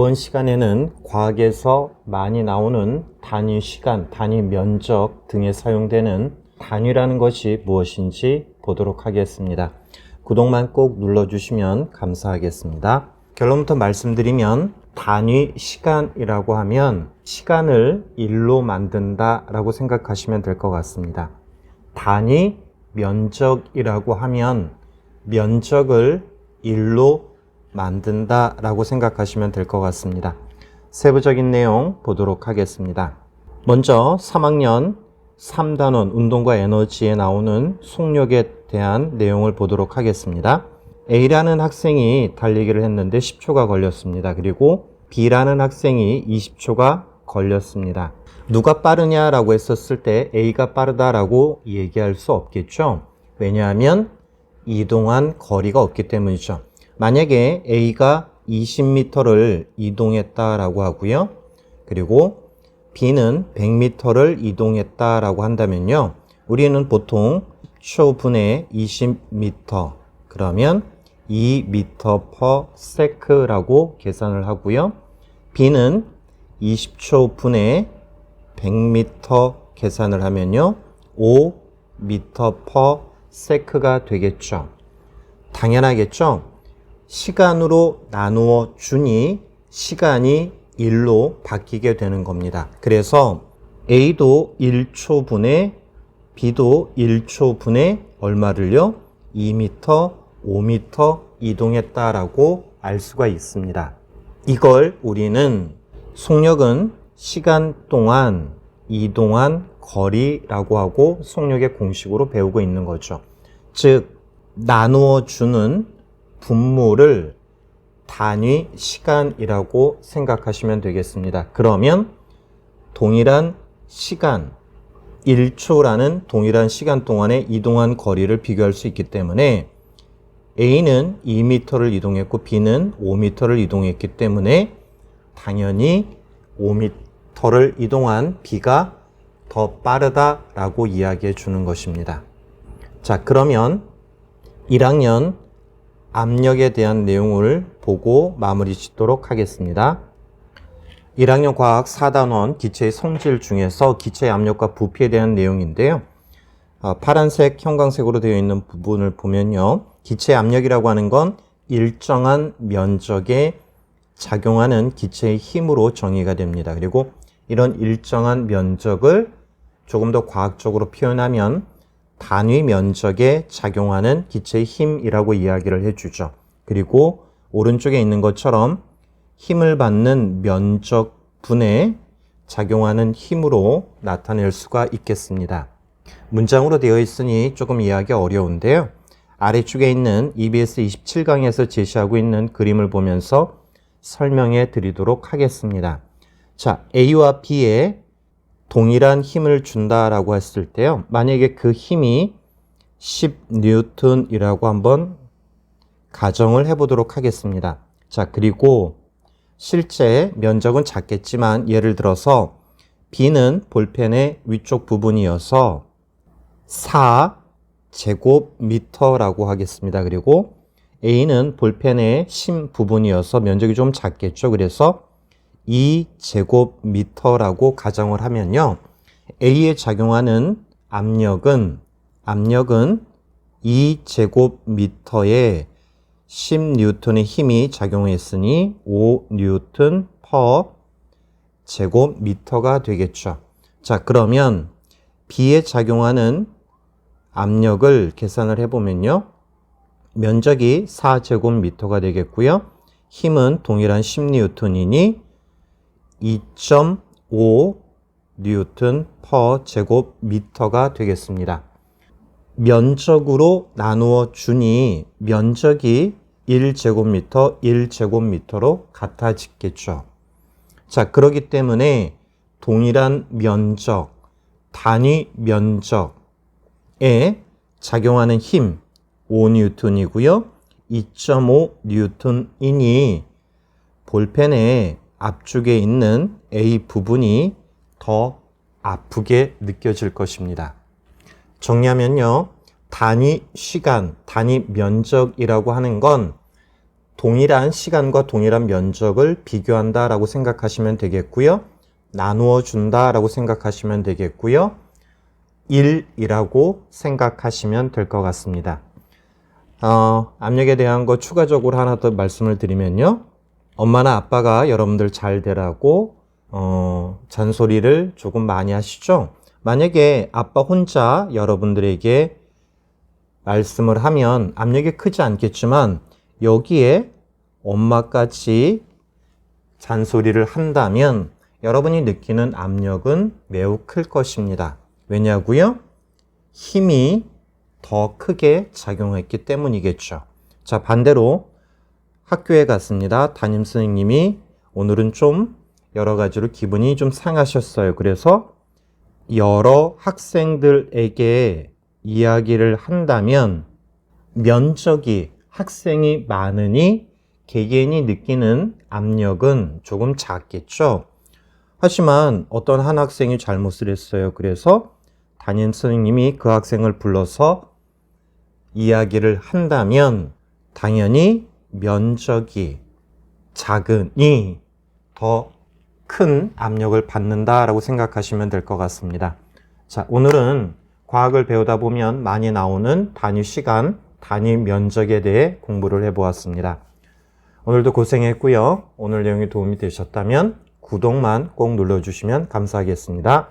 이번 시간에는 과학에서 많이 나오는 단위 시간, 단위 면적 등에 사용되는 단위라는 것이 무엇인지 보도록 하겠습니다. 구독만 꼭 눌러주시면 감사하겠습니다. 결론부터 말씀드리면 단위 시간이라고 하면 시간을 일로 만든다 라고 생각하시면 될 것 같습니다. 단위 면적이라고 하면 면적을 일로 만든다 라고 생각하시면 될 것 같습니다. 세부적인 내용 보도록 하겠습니다. 먼저 3학년 3단원 운동과 에너지에 나오는 속력에 대한 내용을 보도록 하겠습니다. A라는 학생이 달리기를 했는데 10초가 걸렸습니다. 그리고 B라는 학생이 20초가 걸렸습니다. 누가 빠르냐라고 했었을 때 A가 빠르다라고 얘기할 수 없겠죠. 왜냐하면 이동한 거리가 없기 때문이죠. 만약에 A가 20m를 이동했다라고 하고요. 그리고 B는 100m를 이동했다라고 한다면요. 우리는 보통 초분의 20m 그러면 2m per sec라고 계산을 하고요. B는 20초 분의 100m 계산을 하면요. 5m per sec가 되겠죠. 당연하겠죠. 시간으로 나누어 주니 시간이 1로 바뀌게 되는 겁니다. 그래서 A도 1초 분에 B도 1초 분에 얼마를요? 2m, 5m 이동했다라고 알 수가 있습니다. 이걸 우리는 속력은 시간 동안 이동한 거리라고 하고 속력의 공식으로 배우고 있는 거죠. 즉, 나누어 주는 분모를 단위 시간이라고 생각하시면 되겠습니다. 그러면 동일한 시간, 1초라는 동일한 시간 동안에 이동한 거리를 비교할 수 있기 때문에 A는 2m를 이동했고 B는 5m를 이동했기 때문에 당연히 5m를 이동한 B가 더 빠르다라고 이야기해 주는 것입니다. 자, 그러면 1학년 압력에 대한 내용을 보고 마무리 짓도록 하겠습니다. 1학년 과학 4단원 기체의 성질 중에서 기체의 압력과 부피에 대한 내용인데요. 어, 파란색, 형광색으로 되어 있는 부분을 보면요. 기체의 압력이라고 하는 건 일정한 면적에 작용하는 기체의 힘으로 정의가 됩니다. 그리고 이런 일정한 면적을 조금 더 과학적으로 표현하면 단위 면적에 작용하는 기체의 힘이라고 이야기를 해주죠. 그리고 오른쪽에 있는 것처럼 힘을 받는 면적 분에 작용하는 힘으로 나타낼 수가 있겠습니다. 문장으로 되어 있으니 조금 이해하기 어려운데요. 아래쪽에 있는 EBS 27강에서 제시하고 있는 그림을 보면서 설명해 드리도록 하겠습니다. 자, A와 B에 동일한 힘을 준다라고 했을 때요. 만약에 그 힘이 10뉴턴이라고 한번 가정을 해보도록 하겠습니다. 자, 그리고 실제 면적은 작겠지만 예를 들어서 B는 볼펜의 위쪽 부분이어서 4 제곱미터라고 하겠습니다. 그리고 A는 볼펜의 심 부분이어서 면적이 좀 작겠죠. 그래서 2제곱미터라고 가정을 하면요. A에 작용하는 압력은 압력은 2제곱미터에 10뉴턴의 힘이 작용했으니 5뉴턴 퍼 제곱미터가 되겠죠. 자, 그러면 B에 작용하는 압력을 계산을 해보면요. 면적이 4제곱미터가 되겠고요. 힘은 동일한 10뉴턴이니 2.5 뉴턴 퍼 제곱미터가 되겠습니다. 면적으로 나누어 주니 면적이 1제곱미터, 1제곱미터로 같아지겠죠. 자, 그러기 때문에 동일한 면적, 단위 면적에 작용하는 힘 5뉴턴이고요. 2.5 뉴턴이니 볼펜의 앞쪽에 있는 A 부분이 더 아프게 느껴질 것입니다. 정리하면요. 단위 시간, 단위 면적이라고 하는 건 동일한 시간과 동일한 면적을 비교한다라고 생각하시면 되겠고요. 나누어 준다라고 생각하시면 되겠고요. 1이라고 생각하시면 될 것 같습니다. 어, 압력에 대한 거 추가적으로 하나 더 말씀을 드리면요. 엄마나 아빠가 여러분들 잘 되라고 어, 잔소리를 조금 많이 하시죠. 만약에 아빠 혼자 여러분들에게 말씀을 하면 압력이 크지 않겠지만 여기에 엄마까지 잔소리를 한다면 여러분이 느끼는 압력은 매우 클 것입니다. 왜냐고요? 힘이 더 크게 작용했기 때문이겠죠. 자, 반대로 학교에 갔습니다. 담임 선생님이 오늘은 좀 여러 가지로 기분이 좀 상하셨어요. 그래서 여러 학생들에게 이야기를 한다면 면적이 학생이 많으니 개개인이 느끼는 압력은 조금 작겠죠. 하지만 어떤 한 학생이 잘못을 했어요. 그래서 담임 선생님이 그 학생을 불러서 이야기를 한다면 당연히 면적이 작으니 더큰 압력을 받는다라고 생각하시면 될 것 같습니다. 자, 오늘은 과학을 배우다 보면 많이 나오는 단위 시간, 단위 면적에 대해 공부를 해보았습니다. 오늘도 고생했고요. 오늘 내용이 도움이 되셨다면 구독만 꼭 눌러주시면 감사하겠습니다.